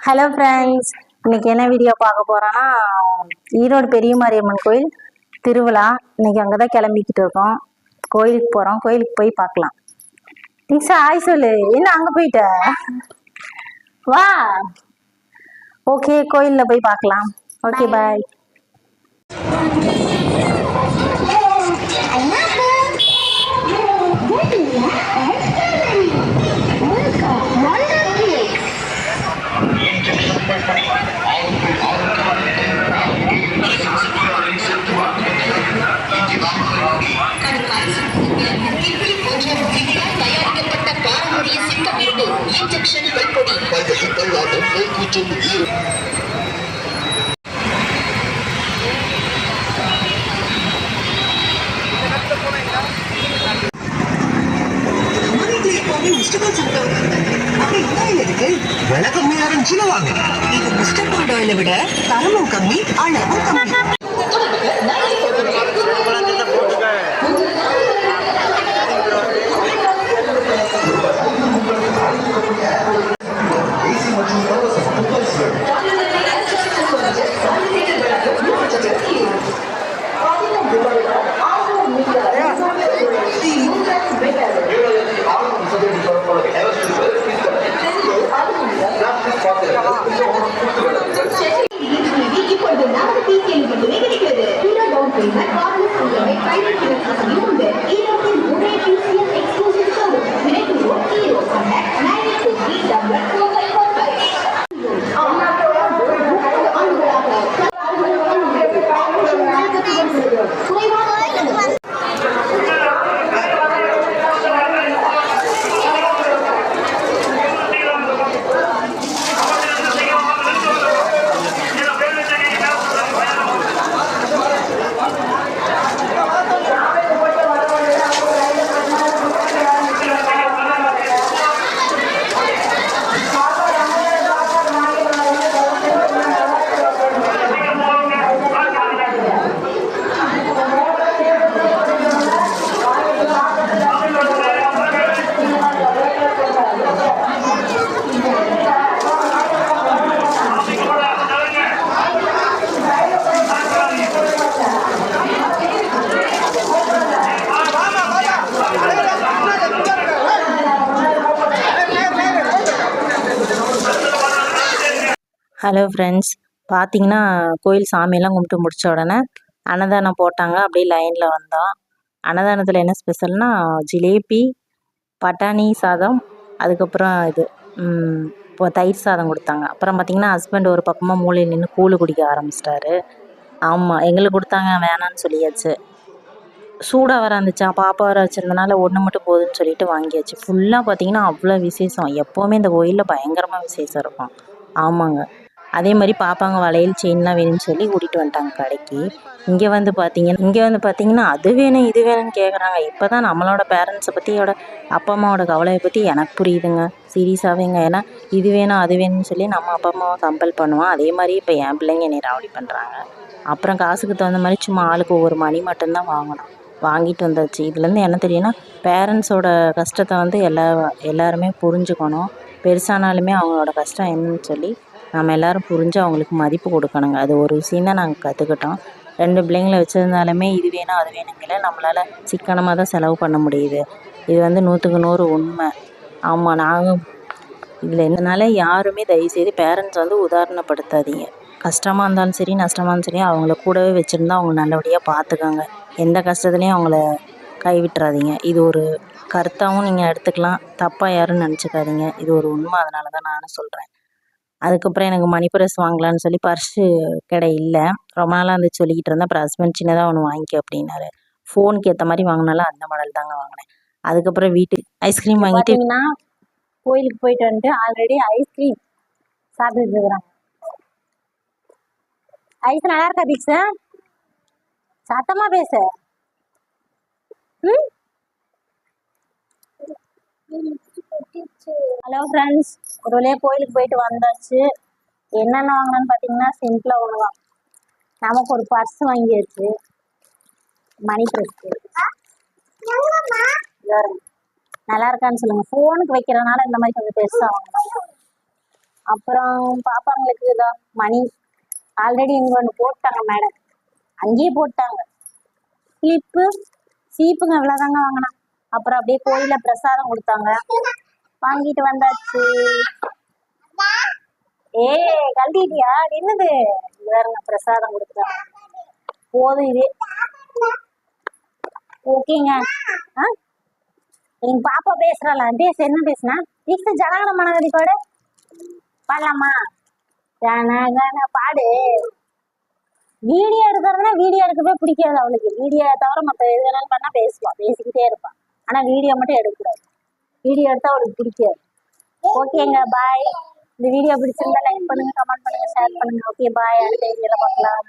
Hello friends இன்னைக்கு என்ன video பார்க்க போறோம்னா ஈரோடு பெரிய மாரியம்மன் கோயில் திருவிழா. இன்னைக்கு அங்கே தான் கிளம்பிக்கிட்டு இருக்கோம். கோயிலுக்கு போகிறோம் கோயிலுக்கு போய் பார்க்கலாம். நிஷா ஆய் சொல்லு. என்ன அங்கே போயிட்ட? வா. ஓகே கோயிலில் போய் பார்க்கலாம். ஓகே பாய் கோல்ட் சாப்பிட வராங்க அப்படி என்ன இருக்கு விலை கம்மியா இருந்துச்சுன்னு வாங்க இது மிஸ்டர் ஆயிலை விட தரமும் கம்மி அளவும் கம்மி. நமது பிசிஎல் பிற டவுன் பேமெண்ட் கார்லெஸ் இஎம்ஐ வசதியும் ஹலோ ஃப்ரெண்ட்ஸ் பார்த்தீங்கன்னா கோயில் சாமியெல்லாம் கும்பிட்டு முடித்த உடனே அன்னதானம் போட்டாங்க. அப்படியே லைனில் வந்தோம். அன்னதானத்தில் என்ன ஸ்பெஷல்னா ஜிலேபி பட்டாணி சாதம் அதுக்கப்புறம் இது இப்போ தயிர் சாதம் கொடுத்தாங்க. அப்புறம் பார்த்தீங்கன்னா ஹஸ்பண்ட் ஒரு பக்கமாக மூலையில் நின்று கூழு குடிக்க ஆரம்பிச்சிட்டாரு. ஆமாம் எங்களுக்கு கொடுத்தாங்க வேணான்னு சொல்லியாச்சு. சூடாக வர இருந்துச்சா. பாப்பா வர வச்சுருந்தனால ஒன்று மட்டும் போதுன்னு சொல்லிட்டு வாங்கியாச்சு. ஃபுல்லாக பார்த்தீங்கன்னா அவ்வளோ விசேஷம். எப்போவுமே இந்த கோயிலில் பயங்கரமாக விசேஷம் இருக்கும். ஆமாங்க. அதே மாதிரி பாப்பாங்க வளையல் செயின்லாம் வேணும்னு சொல்லி கூட்டிகிட்டு வந்துட்டாங்க கடைக்கு. இங்கே வந்து பார்த்தீங்கன்னா இங்கே வந்து பார்த்தீங்கன்னா அது வேணும் இது வேணும்னு கேட்குறாங்க இப்போ தான் நம்மளோட பேரண்ட்ஸை பற்றியோட அப்பா அம்மாவோட கவலையை பற்றி எனக்கு புரியுதுங்க. சீரியஸாகவேங்க ஏன்னா இது வேணும் அது வேணும்னு சொல்லி நம்ம அப்பா அம்மாவை கம்பல் பண்ணுவோம். அதே மாதிரி இப்போ என் பிள்ளைங்க என்னை ராவடி பண்ணுறாங்க அப்புறம் காசுக்கு தகுந்த மாதிரி சும்மா ஆளுக்கு ஒவ்வொரு மணி மட்டும்தான் வாங்கணும். வாங்கிட்டு வந்தாச்சு. இதுலேருந்து என்ன தெரியும்னா பேரண்ட்ஸோட கஷ்டத்தை வந்து எல்லா எல்லாருமே புரிஞ்சுக்கணும். பெருசானாலுமே அவங்களோட கஷ்டம் என்னன்னு சொல்லி நம்ம எல்லோரும் புரிஞ்சு அவங்களுக்கு மதிப்பு கொடுக்கணுங்க. அது ஒரு விஷயம் தான் நாங்கள் கற்றுக்கிட்டோம் ரெண்டு பிள்ளைங்கள வச்சுருந்தாலுமே இது வேணும் அது வேணுங்கல நம்மளால் சிக்கனமாக தான் செலவு பண்ண முடியுது. இது வந்து நூற்றுக்கு நூறு உண்மை. ஆமாம் நாங்கள் இதில் இருந்தனால யாருமே தயவுசெய்து பேரண்ட்ஸ் வந்து உதாரணப்படுத்தாதீங்க. கஷ்டமாக இருந்தாலும் சரி நஷ்டமாக இருந்தாலும் சரி அவங்கள கூடவே வச்சுருந்தா அவங்க நல்லபடியாக பார்த்துக்கோங்க எந்த கஷ்டத்துலையும் அவங்கள கைவிட்டுறாதீங்க. இது ஒரு கருத்தாகவும் நீங்கள் எடுத்துக்கலாம். தப்பாக யாரும் நினச்சிக்காதீங்க. இது ஒரு உண்மை. அதனால தான் நானும் சொல்கிறேன் அதுக்கப்புறம் எனக்கு மணி பர்ஸ் வாங்கலான்னு சொல்லி பர்ஸு கடை இல்லை. ரொம்ப நாளாக வந்து சொல்லிக்கிட்டு இருந்தேன். அப்புறம் ஹஸ்பண்ட் சின்னதாக ஒன்று வாங்கிக்க அப்படின்னாரு. ஃபோனுக்கு ஏற்ற மாதிரி வாங்கினாலும் அந்த மாடல் தாங்க வாங்கினேன். அதுக்கப்புறம் வீட்டுக்கு ஐஸ்கிரீம் வாங்கிட்டு கோயிலுக்கு போயிட்டு வந்துட்டு ஆல்ரெடி ஐஸ்கிரீம் சாப்பிட்டுட்டு இருக்கிறாங்க ஐஸ் நல்லா இருக்கா தீக்ஷா? சத்தமா பேசு. ம்? ஹலோ ஃப்ரெண்ட்ஸ் ஒரு வழியாக கோயிலுக்கு போயிட்டு வந்தாச்சு. என்னென்ன வாங்கினான்னு பார்த்தீங்கன்னா சிம்பிளாக ஒன்று தான் நமக்கு ஒரு பர்ஸ் வாங்கியாச்சு மணி ட்ரெஸ்ஸு நல்லா இருக்கான்னு சொல்லுங்க. ஃபோனுக்கு வைக்கிறதுனால இந்த மாதிரி கொஞ்சம் பெருசாக வாங்கணும் அப்புறம் பாப்பாங்களுக்கு இதான் மணி ஆல்ரெடி இங்கே ஒன்று போட்டாங்க மேடம் அங்கேயே போட்டாங்க. கிளிப்பு சீப்புங்க இவ்வளோதாங்க வாங்கினேன் அப்புறம் அப்படியே கோயிலில் பிரசாதம் கொடுத்தாங்க. வாங்கிட்டு வந்தாச்சு. ஏ கழட்டிட்டியா என்னது? வேறுங்க பிரசாதம் கொடுத்துட்டாங்க போதும் இது. ஓகேங்க. ஆ? எங்க பாப்பா பேசுறாளா? பேசு என்ன பேசுனா? பேசு ஜனகன மனகதி பாடு. பாடலாமா? ஜனகன பாடு. வீடியோ எடுக்கிறதுனா வீடியோ எடுக்கவே பிடிக்காது அவளுக்கு. வீடியோ தவிர மற்ற எது வேணாலும் பண்ணா பேசுவான் பேசிக்கிட்டே இருப்பான் ஆனா வீடியோ மட்டும் எடுக்கக்கூடாது. வீடியோ எடுத்தா அவளுக்கு பிடிக்காது. ஓகேங்க பாய் இந்த வீடியோ பிடிச்சிருந்தா லைக் பண்ணுங்க கமெண்ட் பண்ணுங்க ஷேர் பண்ணுங்க. ஓகே பாய் அடுத்த வீடியோல பார்க்கலாம்.